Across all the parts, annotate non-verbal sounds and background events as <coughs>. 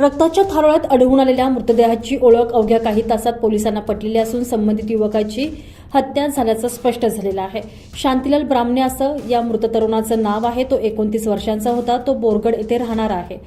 रक्ताच्या थारोळ्यात अडवून आलेल्या मृतदेहाची ओळख अवघ्या काही तासात पोलिसांना पटलेली असून संबंधित युवकाची हत्या झाल्याचं स्पष्ट झालेलं आहे. शांतीलाल ब्राह्मणे असं या मृत तरुणाचं नाव आहे. तो एकोणतीस वर्षांचा होता. तो बोरगड येथे राहणार आहे.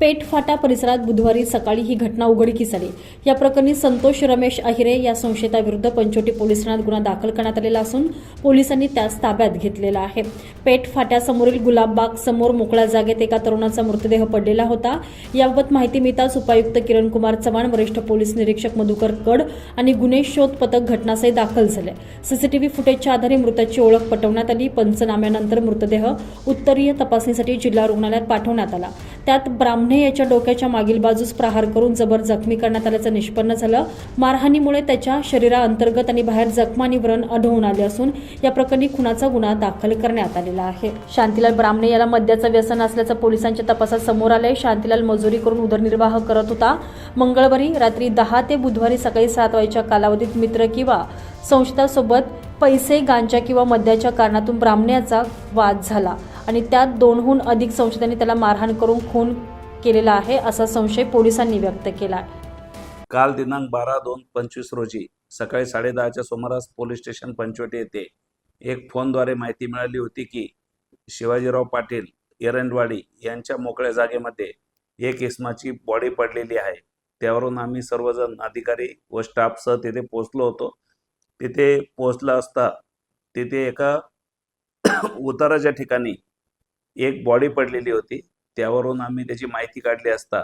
पेठफाटा परिसरात बुधवारी सकाळी ही घटना उघडकीस आली या प्रकरणी संतोष रमेश अहिरे या संशयिताविरुद्ध पंचोटी पोलीस ठाण्यात गुन्हा दाखल करण्यात आलेला असून पोलिसांनी त्यास ताब्यात घेतलेला आहे. पेठ फाट्यासमोरील गुलाबबाग समोर मोकळ्या जागेत एका तरुणाचा मृतदेह पडलेला होता. याबाबत माहिती मिळताच उपायुक्त किरण कुमार चव्हाण वरिष्ठ पोलीस निरीक्षक मधुकर कड आणि गुन्हे शोध पथक घटनास्थळी दाखल झाले. सीसीटीव्ही फुटेजच्या आधारे मृताची ओळख पटवण्यात आली. पंचनाम्यानंतर मृतदेह उत्तरीय तपासणीसाठी जिल्हा रुग्णालयात पाठवण्यात आला. त्यात ब्राह्मण याच्या डोक्याच्या मागील बाजूस प्रहार करून जबर जखमी करण्यात आल्याचं निष्पन्न झालं. मारहाणीमुळे त्याच्या शरीराअंतर्गत आणि बाहेर जखमा आणि व्रण आढळून आले असून या प्रकरणी खुनाचा गुन्हा दाखल करण्यात आलेला आहे. शांतीलाल ब्राह्मणे याला मद्याचं व्यसन असल्याचं पोलिसांच्या तपासात समोर आलंय. शांतीलाल मजुरी करून उदरनिर्वाह करत होता. मंगळवारी रात्री दहा ते बुधवारी सकाळी सात वाजेच्या कालावधीत मित्र किंवा संशयितासोबत पैसे गांजा किंवा मद्याच्या कारणातून ब्राह्मण्याचा वाद झाला आणि त्यात दोनहून अधिक संशयितांनी त्याला मारहाण करून खून केलेला आहे असा संशय पोलिसांनी व्यक्त केला काल दिनांक बारा दोन पंचवीस रोजी सकाळी साडेदहाच्या सुमारास पोलीस स्टेशन पंचवटी येथे एक फोनद्वारे माहिती मिळाली होती की शिवाजीराव पाटील एरंडवाडी यांच्या मोकळ्या जागेमध्ये एक इसमाची बॉडी पडलेली आहे. त्यावरून आम्ही सर्वजण अधिकारी व स्टाफसह तिथे पोचलो होतो. तिथे पोचला असता तिथे एका <coughs> उताराच्या ठिकाणी एक बॉडी पडलेली होती. त्यावरून आम्ही त्याची माहिती काढली असता.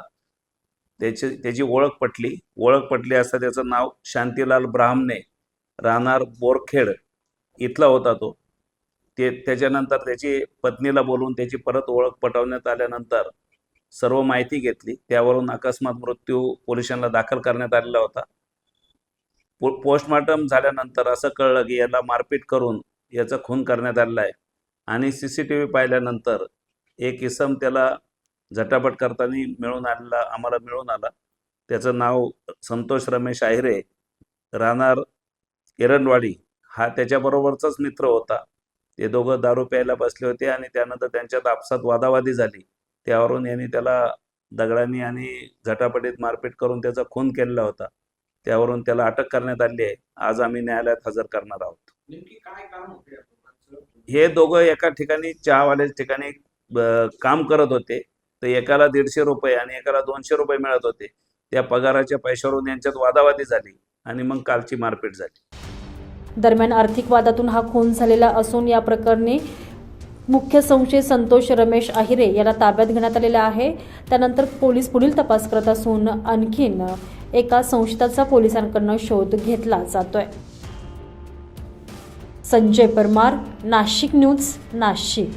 त्याची त्याची ओळख पटली. ओळख पटली असता त्याचं नाव शांतीलाल ब्राह्मणे राहणार बोरखेड इथला होता तो. ते त्याच्यानंतर त्याची पत्नीला बोलून त्याची परत ओळख पटवण्यात आल्यानंतर सर्व माहिती घेतली. त्यावरून अकस्मात मृत्यू पोलिसांना दाखल करण्यात आलेला होता. पो पोस्टमॉर्टम झाल्यानंतर असं कळलं की याला मारपीट करून याचा खून करण्यात आलेला आहे. आणि सी सी टी व्ही पाहिल्यानंतर एक इसम त्याला झटापट करताना मिळून आलेला आम्हाला मिळून आला. त्याचं नाव संतोष रमेश आहिरे राहणार एरंडवाडी हा त्याच्याबरोबरचाच मित्र होता. ते दोघं दारू प्यायला बसले होते आणि त्यानंतर त्यांच्यात आपसात वादावादी झाली. त्यावरून यांनी त्याला दगडांनी आणि झटापटीत मारपीट करून त्याचा खून केलेला होता. त्यावरून त्याला अटक करण्यात आली आहे. आज आम्ही न्यायालयात हजर करणार आहोत? हे दोघं एका ठिकाणी चहावाल्या ठिकाणी काम करत होते. तर एकाला दीडशे रुपये आणि एकाला दोनशे रुपये मिळत होते. त्या पगाराच्या पैशावरून यांच्यात वादावादी झाली आणि मग कालची मारपीट झाली. दरम्यान आर्थिक वादातून हा खून झालेला असून या प्रकरणी मुख्य संशय संतोष रमेश आहिरे याला ताब्यात घेण्यात आलेला आहे. त्यानंतर पोलीस पुढील तपास करत असून आणखीन एका संशयिताचा पोलिसांकडनं शोध घेतला जातोय. संजय परमार नाशिक न्यूज नाशिक.